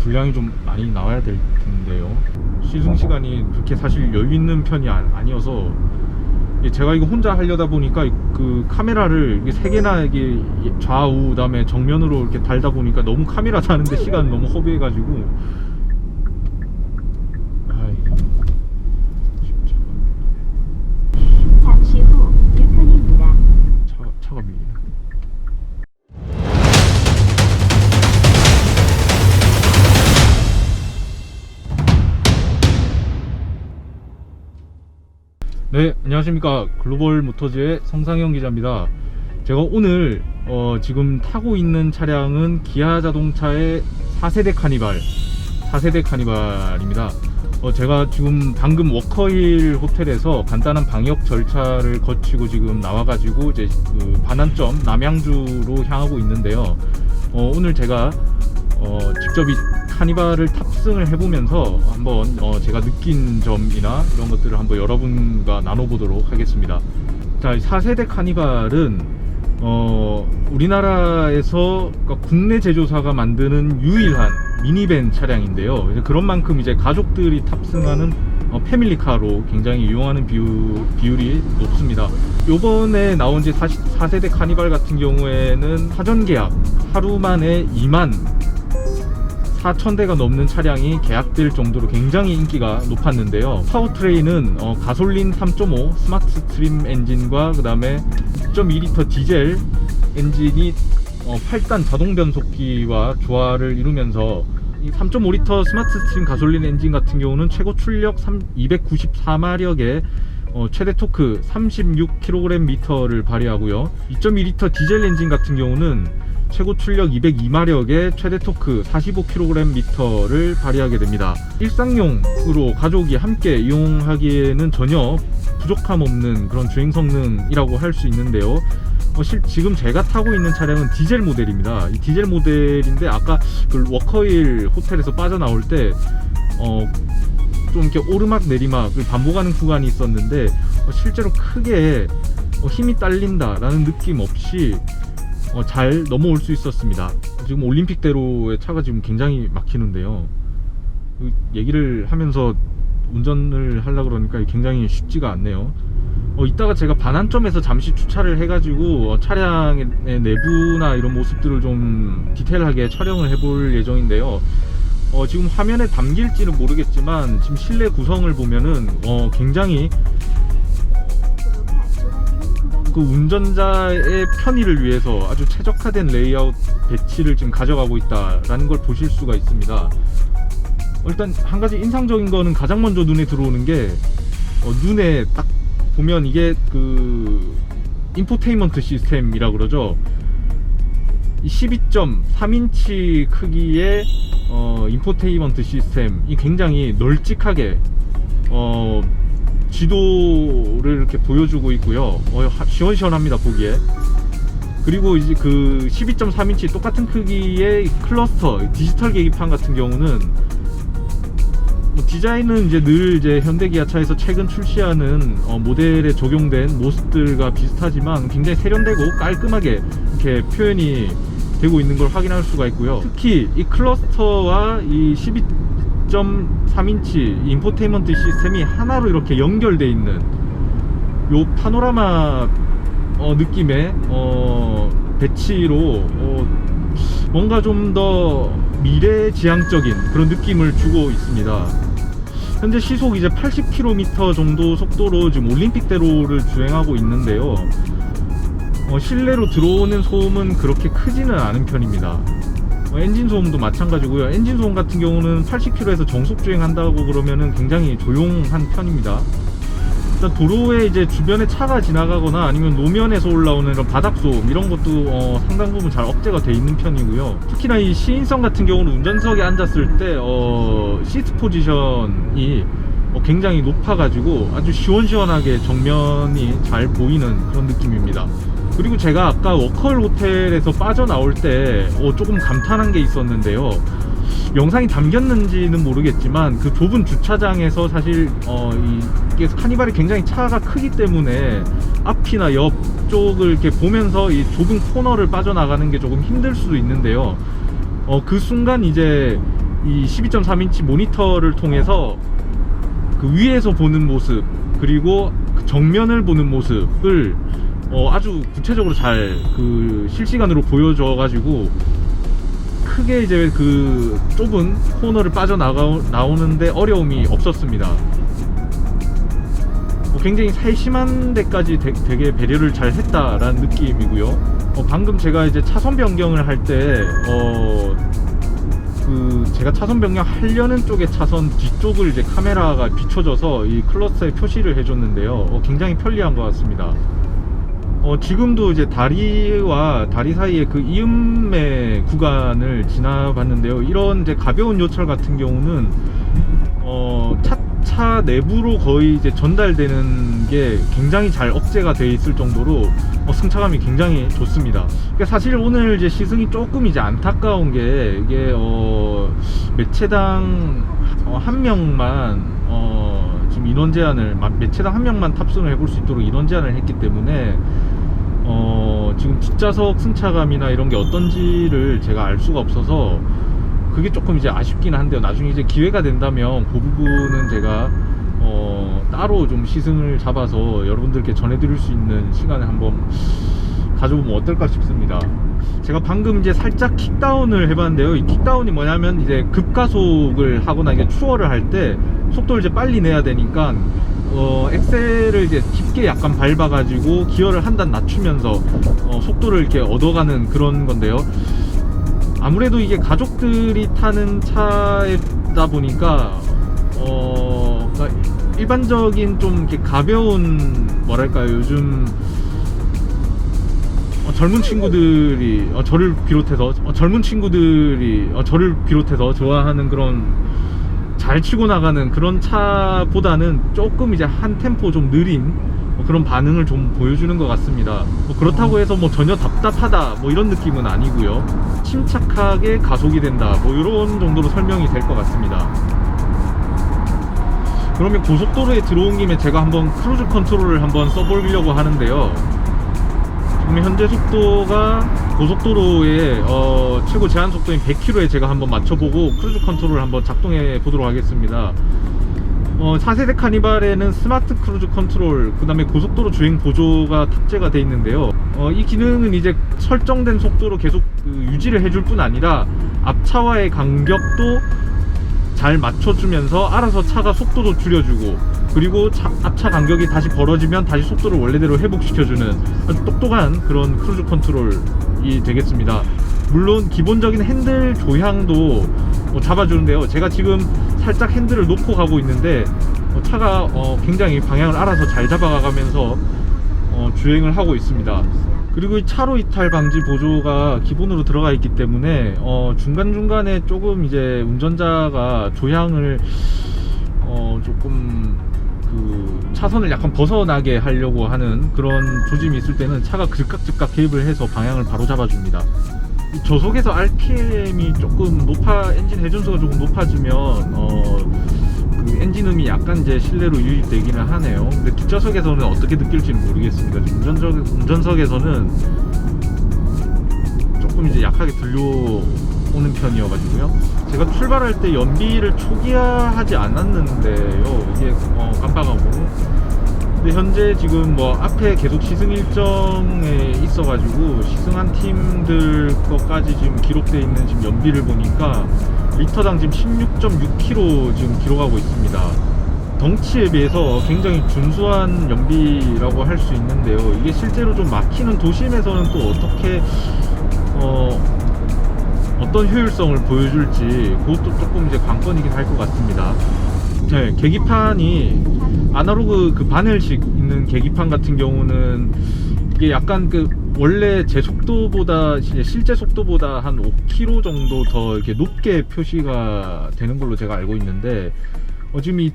분량이 좀 많이 나와야 될 텐데요. 시승 시간이 그렇게 사실 여유 있는 편이 아, 아니어서 예, 제가 이거 혼자 하려다 보니까 그 카메라를 이게 세 개나 이게 좌우 그다음에 정면으로 이렇게 달다 보니까 너무 카메라 다는데 시간 너무 허비해가지고 아이. 차가 차가 밀리네. 네, 안녕하십니까. 글로벌 모터즈의 성상영 기자입니다. 제가 오늘 어, 지금 타고 있는 차량은 기아 자동차의 4세대 카니발, 4세대 카니발입니다. 어, 제가 지금 방금 워커힐 호텔에서 간단한 방역 절차를 거치고 지금 나와가지고 이제 그 반환점 남양주로 향하고 있는데요. 어, 오늘 제가 어, 직접 이 카니발을 탑승을 해보면서 한번 어, 제가 느낀 점이나 이런 것들을 한번 여러분과 나눠보도록 하겠습니다. 자, 4세대 카니발은 어, 우리나라에서 그러니까 국내 제조사가 만드는 유일한 미니밴 차량인데요. 그런 만큼 이제 가족들이 탑승하는 어, 패밀리카로 굉장히 이용하는 비율, 비율이 높습니다. 요번에 나온 지 4세대 카니발 같은 경우에는 사전 계약 하루 만에 2만 4,000대가 넘는 차량이 계약될 정도로 굉장히 인기가 높았는데요. 파워트레인은 어, 가솔린 3.5 스마트 스트림 엔진과 그 다음에 2.2리터 디젤 엔진이 어, 8단 자동 변속기와 조화를 이루면서 이 3.5리터 스마트 스트림 가솔린 엔진 같은 경우는 최고 출력 294마력의 어, 최대 토크 36kgm를 발휘하고요. 2.2리터 디젤 엔진 같은 경우는 최고 출력 202마력의 최대 토크 45kgm를 발휘하게 됩니다. 일상용으로 가족이 함께 이용하기에는 전혀 부족함 없는 그런 주행 성능이라고 할 수 있는데요. 어, 실, 지금 제가 타고 있는 차량은 디젤 모델입니다. 이 디젤 모델인데 아까 그 워커힐 호텔에서 빠져나올 때 어, 좀 이렇게 오르막 내리막을 반복하는 구간이 있었는데 어, 실제로 크게 어, 힘이 딸린다라는 느낌 없이 어, 잘 넘어올 수 있었습니다. 지금 올림픽대로의 차가 지금 굉장히 막히는데요. 그 얘기를 하면서 운전을 하려 그러니까 굉장히 쉽지가 않네요. 어, 이따가 제가 반환점에서 잠시 주차를 해가지고 어, 차량의 내부나 이런 모습들을 좀 디테일하게 촬영을 해볼 예정인데요. 어, 지금 화면에 담길지는 모르겠지만 지금 실내 구성을 보면은 어, 굉장히 그 운전자의 편의를 위해서 아주 최적화된 레이아웃 배치를 지금 가져가고 있다라는 걸 보실 수가 있습니다. 어, 일단 한 가지 인상적인 거는 가장 먼저 눈에 들어오는 게 어, 눈에 딱 보면 이게 그 인포테인먼트 시스템이라 그러죠. 이 12.3인치 크기의 어, 인포테인먼트 시스템이 굉장히 널찍하게 어, 지도를 이렇게 보여주고 있고요. 어, 하- 시원시원합니다 보기에. 그리고 이제 그 12.3인치 똑같은 크기의 클러스터 디지털 계기판 같은 경우는 뭐 디자인은 이제 늘 이제 현대 기아차에서 최근 출시하는 어, 모델에 적용된 모습들과 비슷하지만 굉장히 세련되고 깔끔하게 이렇게 표현이 되고 있는 걸 확인할 수가 있고요. 특히 이 클러스터와 이 12.3인치 인포테인먼트 시스템이 하나로 이렇게 연결돼 있는 요 파노라마 어, 느낌의 어, 배치로 어, 뭔가 좀 더 미래지향적인 그런 느낌을 주고 있습니다. 현재 시속 이제 80km 정도 속도로 지금 올림픽대로를 주행하고 있는데요. 어, 실내로 들어오는 소음은 그렇게 크지는 않은 편입니다. 어, 엔진 소음도 마찬가지고요. 엔진 소음 같은 경우는 80km에서 정속 주행한다고 그러면은 굉장히 조용한 편입니다. 일단 도로에 이제 주변에 차가 지나가거나 아니면 노면에서 올라오는 이런 바닥 소음 이런 것도 어, 상당 부분 잘 억제가 돼 있는 편이고요. 특히나 이 시인성 같은 경우는 운전석에 앉았을 때 어, 시트 포지션이 어, 굉장히 높아가지고 아주 시원시원하게 정면이 잘 보이는 그런 느낌입니다. 그리고 제가 아까 워컬 호텔에서 빠져나올 때 어, 조금 감탄한 게 있었는데요. 영상이 담겼는지는 모르겠지만 그 좁은 주차장에서 사실 어, 이, 카니발이 굉장히 차가 크기 때문에 앞이나 옆쪽을 이렇게 보면서 이 좁은 코너를 빠져나가는 게 조금 힘들 수도 있는데요. 어, 그 순간 이제 이 12.3인치 모니터를 통해서 그 위에서 보는 모습 그리고 그 정면을 보는 모습을 어, 아주 구체적으로 잘 그 실시간으로 보여줘 가지고 크게 이제 그 좁은 코너를 빠져나가 나오는데 어려움이 없었습니다. 어, 굉장히 세심한 데까지 되, 게 배려를 잘 했다라는 느낌이고요. 어, 방금 제가 이제 차선 변경을 할 때, 어, 그 제가 차선 변경 하려는 쪽의 차선 뒤쪽을 이제 카메라가 비춰져서 이 클러스에 표시를 해줬는데요. 어, 굉장히 편리한 것 같습니다. 어, 지금도 이제 다리와 다리 사이에 그 이음매 구간을 지나봤는데요. 이런 이제 가벼운 요철 같은 경우는 어, 차, 차 내부로 거의 이제 전달되는 게 굉장히 잘 억제가 돼 있을 정도로 어, 승차감이 굉장히 좋습니다. 그러니까 사실 오늘 이제 시승이 조금 이제 안타까운 게 이게 어, 매체당 어, 한 명만 어, 지금 인원 제한을 마- 매체당 한 명만 탑승을 해볼 수 있도록 인원 제한을 했기 때문에 어, 지금 뒷좌석 승차감이나 이런 게 어떤지를 제가 알 수가 없어서 그게 조금 이제 아쉽긴 한데요. 나중에 이제 기회가 된다면 그 부분은 제가 어, 따로 좀 시승을 잡아서 여러분들께 전해드릴 수 있는 시간을 한번 가져보면 어떨까 싶습니다. 제가 방금 이제 살짝 킥다운을 해봤는데요. 이 킥다운이 뭐냐면 이제 급가속을 하거나 이게 추월을 할 때 속도를 이제 빨리 내야 되니까 어, 엑셀을 이제 깊게 약간 밟아가지고 기어를 한 단 낮추면서 어, 속도를 이렇게 얻어가는 그런 건데요. 아무래도 이게 가족들이 타는 차다 보니까 어 그러니까 일반적인 좀 이렇게 가벼운 뭐랄까요 요즘 어, 젊은 친구들이 어, 저를 비롯해서 어, 젊은 친구들이 어, 저를 비롯해서 좋아하는 그런 잘 치고 나가는 그런 차보다는 조금 이제 한 템포 좀 느린 뭐 그런 반응을 좀 보여주는 것 같습니다. 뭐 그렇다고 해서 뭐 전혀 답답하다 뭐 이런 느낌은 아니고요. 침착하게 가속이 된다 뭐 이런 정도로 설명이 될 것 같습니다. 그러면 고속도로에 들어온 김에 제가 한번 크루즈 컨트롤을 한번 써보려고 하는데요. 지금 현재 속도가 고속도로의 어, 최고 제한 속도인 100km에 제가 한번 맞춰보고 크루즈 컨트롤을 한번 작동해 보도록 하겠습니다. 어, 4세대 카니발에는 스마트 크루즈 컨트롤, 그 다음에 고속도로 주행 보조가 탑재가 되어 있는데요. 어, 이 기능은 이제 설정된 속도로 계속 그 유지를 해줄 뿐 아니라 앞차와의 간격도 잘 맞춰주면서 알아서 차가 속도도 줄여주고 그리고 차- 앞차 간격이 다시 벌어지면 다시 속도를 원래대로 회복시켜주는 아주 똑똑한 그런 크루즈 컨트롤이 되겠습니다. 물론 기본적인 핸들 조향도 뭐 잡아주는데요. 제가 지금 살짝 핸들을 놓고 가고 있는데 어, 차가 어, 굉장히 방향을 알아서 잘 잡아가면서 어, 주행을 하고 있습니다. 그리고 이 차로 이탈 방지 보조가 기본으로 들어가 있기 때문에 어, 중간중간에 조금 이제 운전자가 조향을 어, 조금 그 차선을 약간 벗어나게 하려고 하는 그런 조짐이 있을 때는 차가 즉각 즉각 개입을 해서 방향을 바로 잡아줍니다. 이 저속에서 RPM이 조금 높아 엔진 회전수가 조금 높아지면 어, 그 엔진음이 약간 이제 실내로 유입되기는 하네요. 근데 뒷좌석에서는 어떻게 느낄지는 모르겠습니다. 운전석 운전석에서는 조금 이제 약하게 들려오는 편이어가지고요. 제가 출발할 때 연비를 초기화하지 않았는데요. 이게 어, 깜빡하고. 근데 현재 지금 뭐 앞에 계속 시승 일정에 있어가지고 시승한 팀들 것까지 지금 기록되어 있는 지금 연비를 보니까 리터당 지금 16.6km 지금 기록하고 있습니다. 덩치에 비해서 굉장히 준수한 연비라고 할 수 있는데요. 이게 실제로 좀 막히는 도심에서는 또 어떻게 어, 어떤 효율성을 보여줄지 그것도 조금 이제 관건이긴 할 것 같습니다. 네, 계기판이 아날로그 그 바늘식 있는 계기판 같은 경우는 이게 약간 그 원래 제 속도보다 실제 속도보다 한 5km 정도 더 이렇게 높게 표시가 되는 걸로 제가 알고 있는데 어, 지금 이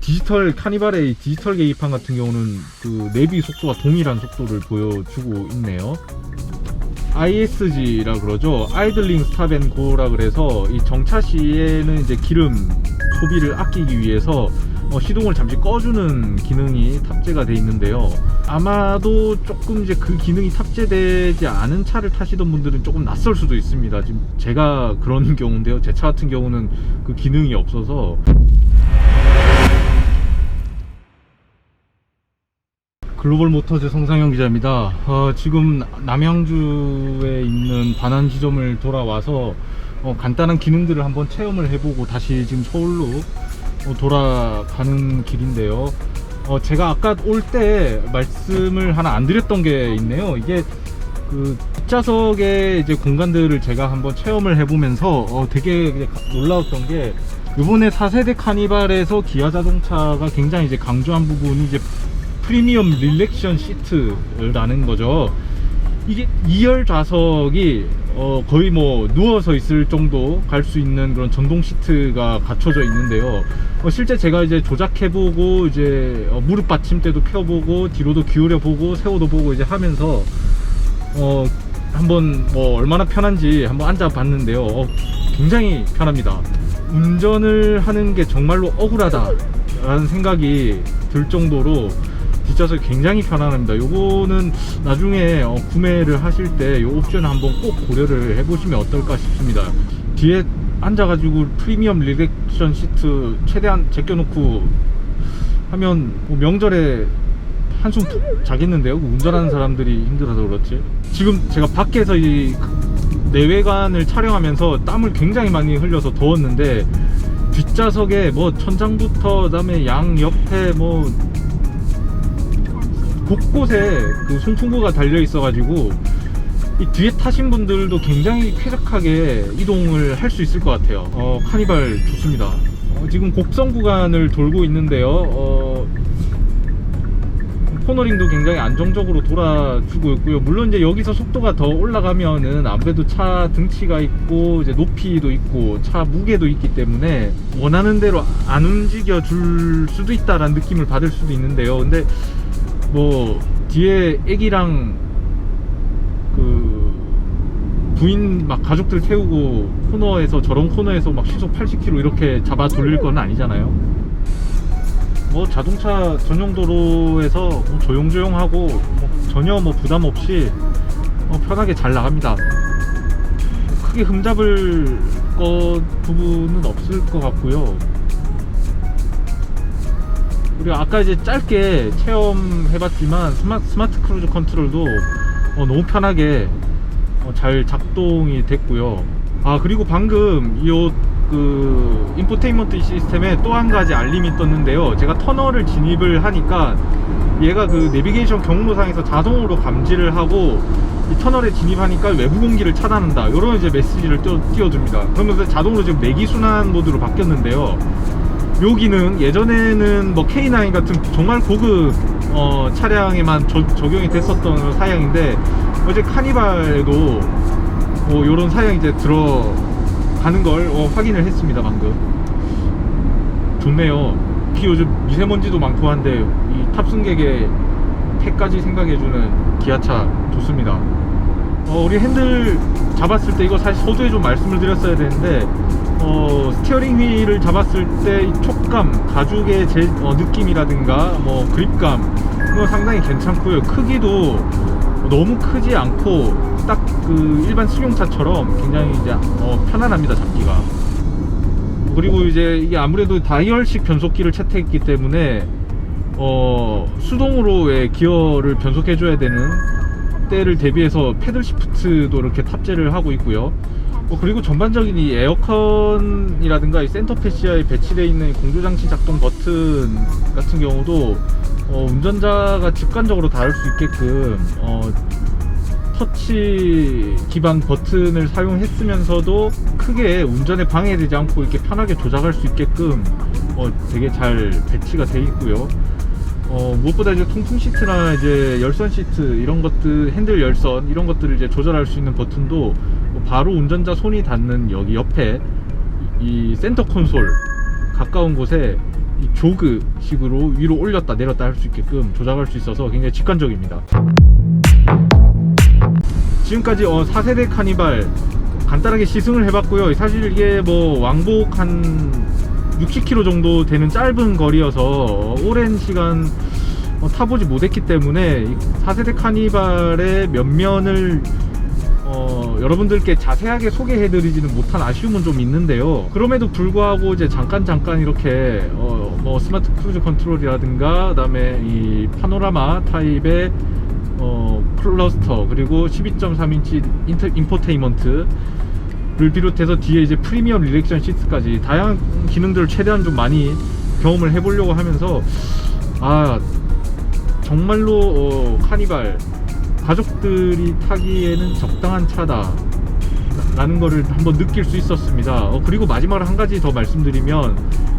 디지털 카니발의 이 디지털 계기판 같은 경우는 그 내비 속도와 동일한 속도를 보여주고 있네요. ISG라 그러죠. 아이들링 스탑 앤 고라 그래서 이 정차 시에는 이제 기름 소비를 아끼기 위해서 어, 시동을 잠시 꺼주는 기능이 탑재가 돼 있는데요. 아마도 조금 이제 그 기능이 탑재되지 않은 차를 타시던 분들은 조금 낯설 수도 있습니다. 지금 제가 그런 경우인데요. 제 차 같은 경우는 그 기능이 없어서 글로벌 모터즈 성상영 기자입니다. 어, 지금 남양주에 있는 반환 지점을 돌아와서 어, 간단한 기능들을 한번 체험을 해보고 다시 지금 서울로 어, 돌아가는 길인데요. 어, 제가 아까 올 때 말씀을 하나 안 드렸던 게 있네요. 이게 그 뒷좌석의 이제 공간들을 제가 한번 체험을 해보면서 어, 되게 놀라웠던 게 이번에 4세대 카니발에서 기아 자동차가 굉장히 이제 강조한 부분이 이제 프리미엄 릴렉션 시트라는 거죠. 이게 2열 좌석이 어, 거의 뭐 누워서 있을 정도 갈 수 있는 그런 전동 시트가 갖춰져 있는데요. 어, 실제 제가 이제 조작해보고 이제 어, 무릎 받침대도 펴보고 뒤로도 기울여보고 세워도 보고 이제 하면서 어, 한번 뭐 얼마나 편한지 한번 앉아봤는데요. 어, 굉장히 편합니다. 운전을 하는 게 정말로 억울하다라는 생각이 들 정도로 뒷좌석이 굉장히 편안합니다. 요거는 나중에 어, 구매를 하실 때 요 옵션을 한번 꼭 고려를 해보시면 어떨까 싶습니다. 뒤에 앉아가지고 프리미엄 리렉션 시트 최대한 제껴놓고 하면 뭐 명절에 한숨 푹 자겠는데요. 그 운전하는 사람들이 힘들어서 그렇지. 지금 제가 밖에서 이 내외관을 촬영하면서 땀을 굉장히 많이 흘려서 더웠는데 뒷좌석에 뭐 천장부터 그다음에 양 옆에 뭐 곳곳에 그 송풍구가 달려 있어가지고 이 뒤에 타신 분들도 굉장히 쾌적하게 이동을 할 수 있을 것 같아요. 어, 카니발 좋습니다. 어, 지금 곡선 구간을 돌고 있는데요. 어, 코너링도 굉장히 안정적으로 돌아주고 있고요. 물론 이제 여기서 속도가 더 올라가면은 아무래도 차 등치가 있고 이제 높이도 있고 차 무게도 있기 때문에 원하는 대로 안 움직여 줄 수도 있다라는 느낌을 받을 수도 있는데요. 근데 뭐 뒤에 애기랑 그 부인 막 가족들 태우고 코너에서 저런 코너에서 막 시속 80km 이렇게 잡아 돌릴 건 아니잖아요. 뭐 자동차 전용 도로에서 뭐 조용조용하고 뭐 전혀 뭐 부담 없이 어, 편하게 잘 나갑니다. 크게 흠잡을 것 부분은 없을 것 같고요. 그리고 아까 이제 짧게 체험해봤지만 스마, 스마트 크루즈 컨트롤도 어, 너무 편하게 어, 잘 작동이 됐고요. 아 그리고 방금 이그 인포테인먼트 시스템에 또 한 가지 알림이 떴는데요. 제가 터널을 진입을 하니까 얘가 그 내비게이션 경로상에서 자동으로 감지를 하고 이 터널에 진입하니까 외부 공기를 차단한다. 이런 이제 메시지를 띄워, 띄워줍니다. 그러면서 자동으로 지금 내기 순환 모드로 바뀌었는데요. 요 기능 예전에는 뭐 K9 같은 정말 고급 어, 차량에만 저- 적용이 됐었던 사양인데 어제 카니발에도 뭐 요런 사양이 이제 들어가는 걸 어, 확인을 했습니다 방금. 좋네요. 특히 요즘 미세먼지도 많고 한데 이 탑승객의 폐까지 생각해주는 기아차 좋습니다. 어, 우리 핸들 잡았을 때 이거 사실 서두에 좀 말씀을 드렸어야 되는데 어, 스티어링 휠을 잡았을 때이 촉감, 가죽의 제, 어, 느낌이라든가 뭐 그립감 이거 상당히 괜찮고요. 크기도 너무 크지 않고 딱 그 일반 승용차처럼 굉장히 이제 어, 편안합니다 잡기가. 그리고 이제 이게 아무래도 다이얼식 변속기를 채택했기 때문에 어, 수동으로 의 기어를 변속해줘야 되는 때를 대비해서 패들 시프트도 이렇게 탑재를 하고 있고요. 어, 그리고 전반적인 이 에어컨이라든가 이 센터 패시아에 배치되어 있는 공조장치 작동 버튼 같은 경우도 어, 운전자가 직관적으로 다룰 수 있게끔 어, 터치 기반 버튼을 사용했으면서도 크게 운전에 방해되지 않고 이렇게 편하게 조작할 수 있게끔 어, 되게 잘 배치가 돼 있고요. 어, 무엇보다 이제 통풍 시트나 이제 열선 시트 이런 것들 핸들 열선 이런 것들을 이제 조절할 수 있는 버튼도 바로 운전자 손이 닿는 여기 옆에 이 센터 콘솔 가까운 곳에 이 조그식으로 위로 올렸다 내렸다 할 수 있게끔 조작할 수 있어서 굉장히 직관적입니다. 지금까지 어, 4세대 카니발 간단하게 시승을 해봤고요. 사실 이게 뭐 왕복 한 60km 정도 되는 짧은 거리여서 오랜 시간 어, 타보지 못했기 때문에 이 4세대 카니발의 면면을 어, 여러분들께 자세하게 소개해드리지는 못한 아쉬움은 좀 있는데요. 그럼에도 불구하고 이제 잠깐 잠깐 이렇게 어, 뭐 스마트 크루즈 컨트롤이라든가 그다음에 이 파노라마 타입의 어, 클러스터 그리고 12.3인치 인터, 인포테인먼트 를 비롯해서 뒤에 이제 프리미엄 리렉션 시트까지 다양한 기능들을 최대한 좀 많이 경험을 해보려고 하면서 아 정말로 어, 카니발 가족들이 타기에는 적당한 차다. 라는 거를 한번 느낄 수 있었습니다. 어, 그리고 마지막으로 한 가지 더 말씀드리면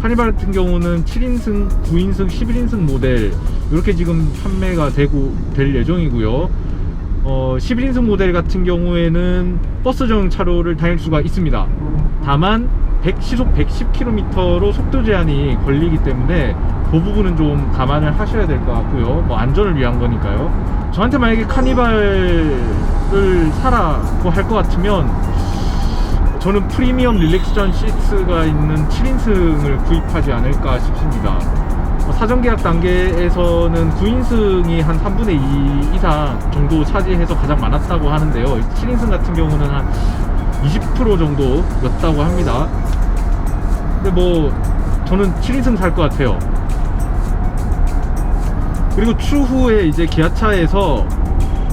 카니발 같은 경우는 7인승, 9인승, 11인승 모델 이렇게 지금 판매가 되고 될 예정이고요 어, 11인승 모델 같은 경우에는 버스용 차로를 다닐 수가 있습니다. 다만 100, 시속 110km로 속도 제한이 걸리기 때문에 그 부분은 좀 감안을 하셔야 될 것 같고요. 뭐 안전을 위한 거니까요. 저한테 만약에 카니발을 사라고 할 것 같으면 저는 프리미엄 릴렉션 시트가 있는 7인승을 구입하지 않을까 싶습니다. 어, 사전 계약 단계에서는 9인승이 한 3분의 2 이상 정도 차지해서 가장 많았다고 하는데요. 7인승 같은 경우는 한 20% 정도였다고 합니다. 근데 뭐 저는 7인승 살 것 같아요. 그리고 추후에 이제 기아차에서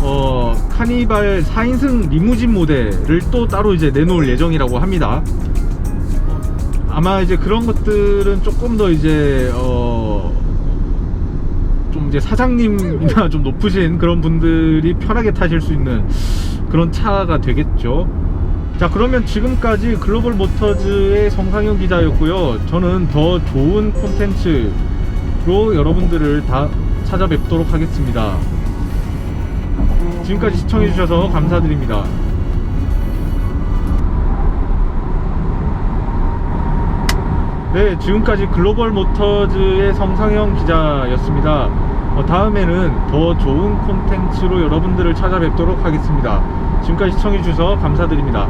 어, 카니발 4인승 리무진 모델을 또 따로 이제 내놓을 예정이라고 합니다. 아마 이제 그런 것들은 조금 더 이제 어, 좀 이제 사장님이나 좀 높으신 그런 분들이 편하게 타실 수 있는 그런 차가 되겠죠. 자 그러면 지금까지 글로벌 모터즈의 성상현 기자였고요. 저는 더 좋은 콘텐츠로 여러분들을 다 찾아뵙도록 하겠습니다. 지금까지 시청해주셔서 감사드립니다. 네, 지금까지 글로벌 모터즈의 성상영 기자였습니다. 어, 다음에는 더 좋은 콘텐츠로 여러분들을 찾아뵙도록 하겠습니다. 지금까지 시청해주셔서 감사드립니다.